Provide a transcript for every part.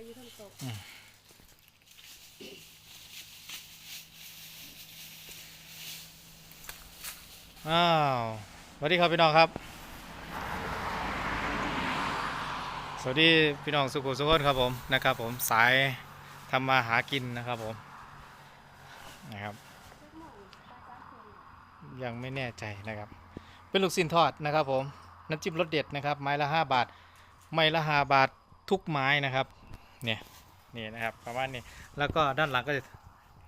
ว้อยู่ทั้งโตะอ้าวสวัสดีครับพี่น้องครับ สวัสดีพี่น้องสุขุมสุขนครับผมนะครับ ผมสายทำมาหากินนะครับผมนะครับ ยังไม่แน่ใจนะครับ เป็นลูกชิ้นทอดนะครับผมน้ำจิ้มรสเด็ดนะครับไม้ละ 5 บาท ไม้ละ5บาททุกไม้นะครับ เนี่ยนี่นะครับประมาณนี้แล้วก็ด้านหลังก็จะ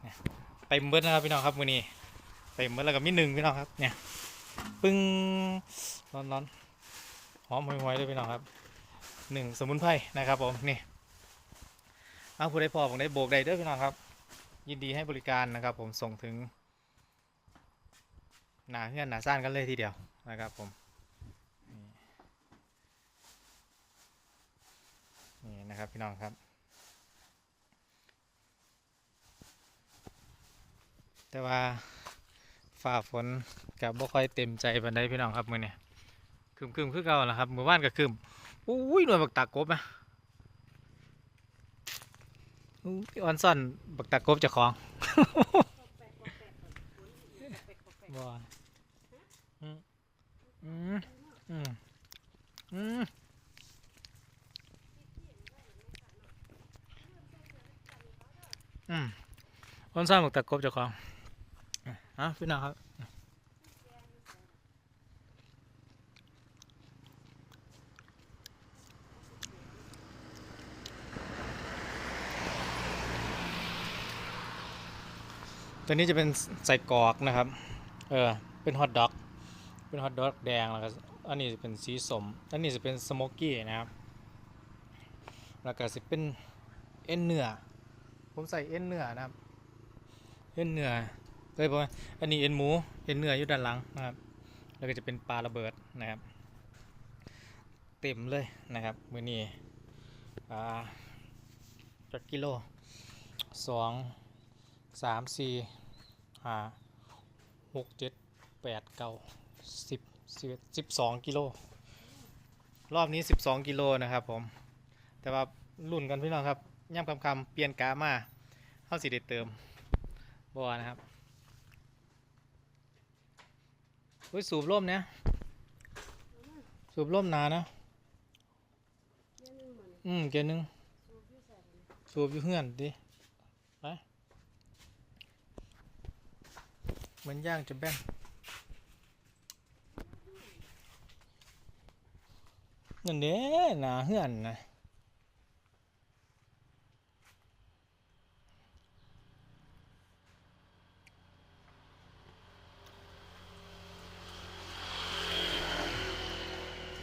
เนี่ยเต็มเบิดนะครับพี่น้องครับมือนี้เต็มเบิดแล้วก็มีหนึ่งพี่น้องครับเนี่ยปึ้งร้อนร้อนหอมห่วยๆเลยพี่น้องครับหนึ่งสมุนไพรนะครับผมนี่เอาผู้ใดพอผมได้โบกได้เด้อพี่น้องครับ ยินดีให้บริการนะครับ ผมส่งถึงหนาเงื่อนหนาซ่านกันเลยทีเดียวนะครับผม นี่นะครับพี่น้องครับ แต่ว่าฝ่าฝนกับบ่ค่อยเต็มใจปานใดพี่น้องครับมื้อนี้คืมคืมคือเก่าล่ะครับหมู่บ้านก็คืมอุ้ยหน่วยบักตากบนะอุ้ยออนซ่อนบักตากบจ้าของบ่อืมอืมอืมอืมอืม คนสร้างหมกตะกบเจ้าของอะพี่น้องครับตัวนี้จะเป็นใส่กรอกนะครับ เออ เป็นฮอทด็อก เป็นฮอทด็อกแดงแล้วก็อันนี้จะเป็นสีสม อันนี้จะเป็นสโมกกี้นะครับ แล้วก็จะเป็นเอ็นเนื้อ ผมใส่เอ็นเนื้อนะครับ เอ็นเนื้อเคยบอกว่าอันนี้เอ็นหมู เอ็นเนื้ออยู่ด้านหลังนะครับ แล้วก็จะเป็นปลาระเบิดนะครับ เต็มเลยนะครับ มือนี้อ่าจักกิโลสองสามสี่ห้าหกเจ็ดแปดเก้าสิบสิบสิบสองกิโล รอบนี้สิบสองกิโลนะครับผม แต่ว่ารุ่นกันพี่น้องครับย่ำคำคำเปลี่ยนกามาเข้าสิได้เติม บอนะครับอุ้ยสูบร่มเนี่ยสูบร่มหนานะเรื่องนึงเหมือนอืมเกียร์หนึงสูบที่ใส่ไปนะสูบอยู่เฮือนดิไปเหมือนย่างจะแบนนั่นเด้หนาเฮือนนะ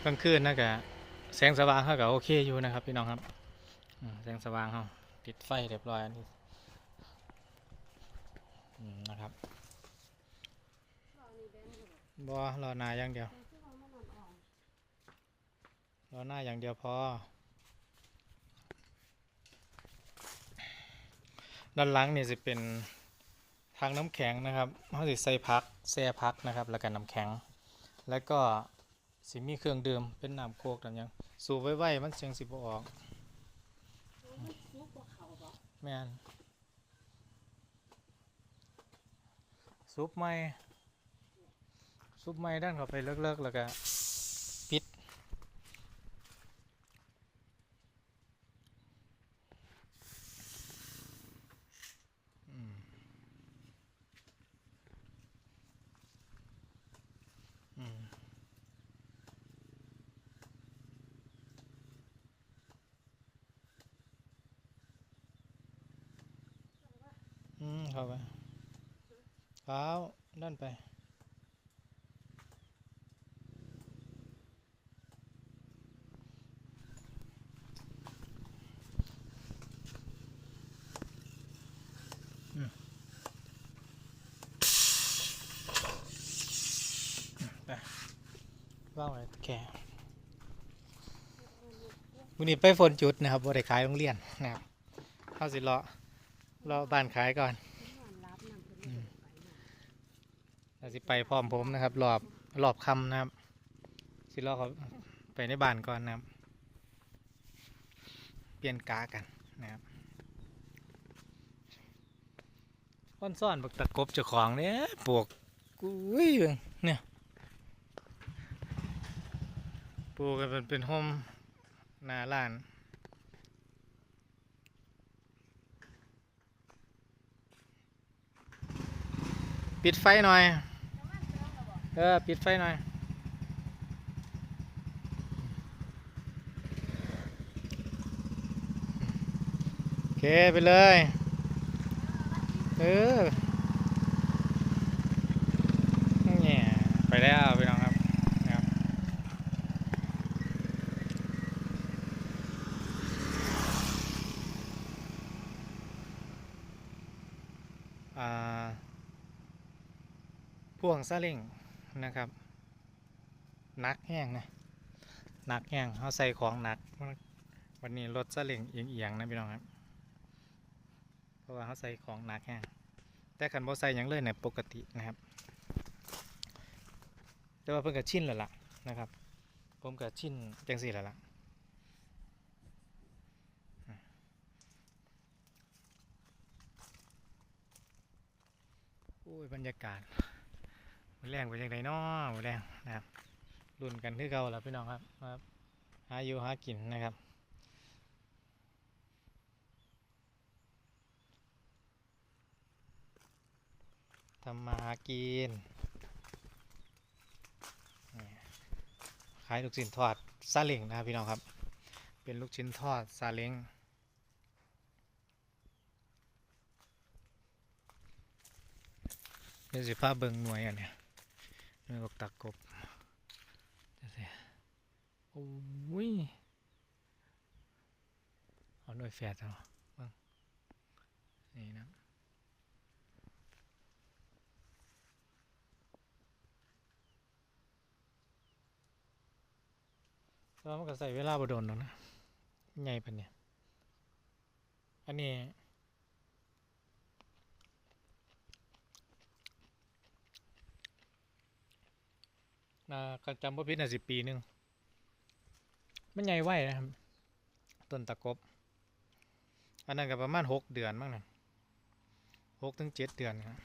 ลางคืนนะกะแสงสว่างเขาก็โอเคอยู่นะครับพี่น้องครับแสงสว่างเขาติดไฟเรียบร้อยอันนี้นะครับบอรอหน้าอย่างเดียวรอหน้าอย่างเดียวพอ ด้านหลังนี่จะเป็นทางน้ำแข็งนะครับเขาสิใส่พักแช่พักนะครับ แล้วก็น้ำแข็ง แล้วก็ สิมีเครื่องดื่มเป็นน้ำโคกต่างยัง สูบไว้ๆมันเสียงสิบออกมันซุกกว่าเขาบอกแม่นซุปไม่ซุปไม่ด้านเข้าไปเลิกๆแล้วก็ปิด เข้าไปเข้าด้านไปว่างไว้แค่วันนี้ไปฝนจุดนะครับบริขายโรงเรียนนะครับเข้าสิรอรอบ้านขายก่อน ที่นอนรับนำเพิ่นไม่ได้ไปนะ เราสิไปพร้อมผมนะครับรอบรอบคำนะครับสิรอเขาไปในบ้านก่อนนะครับ เปลี่ยนกากันนะครับก้อนซ่อนบักตะกบเจ้าของเนี่ยปวกกุ้ยเนี่ยปลูกกันเป็นเป็นโฮมนาร้านปิดไฟหน่อย ออ ปิดไฟหน่อย โอเค ไปเลย เออเนี่ยไปแล้วพี่น้องครับนะครับ อ่าพ่วงซาเล้ง นะครับหนักแห้งนะหนักแห้งเขาใส่ของหนัก วันนี้รถซาเล้งเอียงๆนะพี่น้องครับเพราะว่าเขาใส่ของหนักแห้งแต่ขันบ่ใส่ยังเลยเนี่ยปกตินะครับแต่ว่าเพิ่นก็ชินแล้วล่ะนะครับ ผมก็ชินจังสี่แล้วล่ะโอ้ยบรรยากาศ มือแรงเป็นยังไงน้อมือแรงนะครับรุ่นกันคือเก่าแล้วพี่น้องครับครับหาอยู่หากินนะครับทำมาหากินขายลูกชิ้นทอดซาเล้งนะครับพี่น้องครับ เป็นลูกชิ้นทอดซาเล้งเดี๋ยวสิพาเบิ่งหน่วยอันเนี่ย หน่วยบักตักกบเดี๋ยโอ้ยเอาหน่วยแฝดเอาเบิ่งนี่นะแต่ว่ามันก็ใส่เวลาบ่โดนหรอกนะใหญ่ปานเนี่ย อันนี้ น่าก็จำว่าพิษน่ะสิปีหนึงมันใหญ่ไวนะครับ ต้นตะกบ อันนั้นก็ประมาณหกเดือนมั้งนะหกถึงเจ็ดเดือนครับ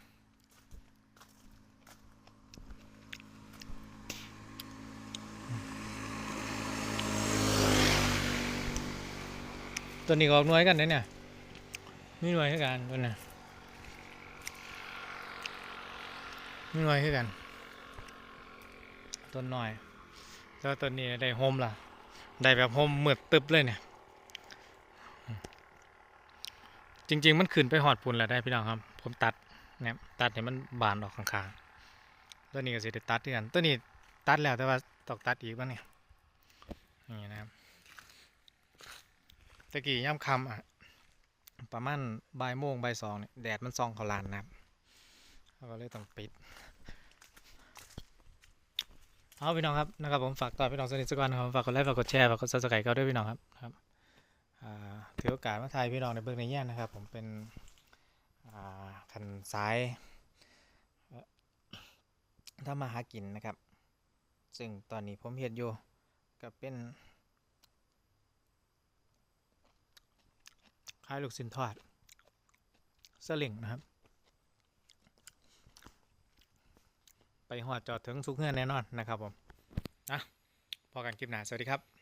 ตัวนี้ก็ออกหน่วยกันนะเนี่ยมีหน่วยให้กันตัวน่ะมีหน่วยให้กัน ต้นหน้อย แล้วต้นนี้ได้โฮมล่ะ ได้แบบโฮมเหมือดตึบเลยเนี่ย จริง ๆ มันขึ้นไปหอดปุ่นแล้วได้พี่น้องครับ ผมตัดเนี่ยตัดให้มันบานออกข้างๆตัวนี้ก็สิได้ตัดด้วยกันตัวนี้ตัดแล้วแต่ว่าตองตัดอีกบ้างเนี่ยนี่นะครับตะกี้ย่ำคำอะประมาณบ่ายโมงบ่ายสองเนี่ยแดดมันส่องเขาลานนะครับเราก็เลยต้องปิด เอาพี่น้องครับนะครับผมฝากต่อพี่น้องสนิทสักวันนะครับฝากกดไลค์ฝากกดแชร์ฝากกดซับสไครต์ก็ด้วยพี่น้องครับครับถือโอกาสมาถ่ายพี่น้องในเบื้องในแย่นะครับ ผมเป็นคันซ้ายถ้ามาหากินนะครับ ซึ่งตอนนี้ผมเห็นอยู่ก็เป็นขายลูกชิ้นทอดสลิงนะครับ ไปหอดจอดถึงทุกเงื่อนแน่นอนนะครับผมนะพอกันคลิปหน้าสวัสดีครับ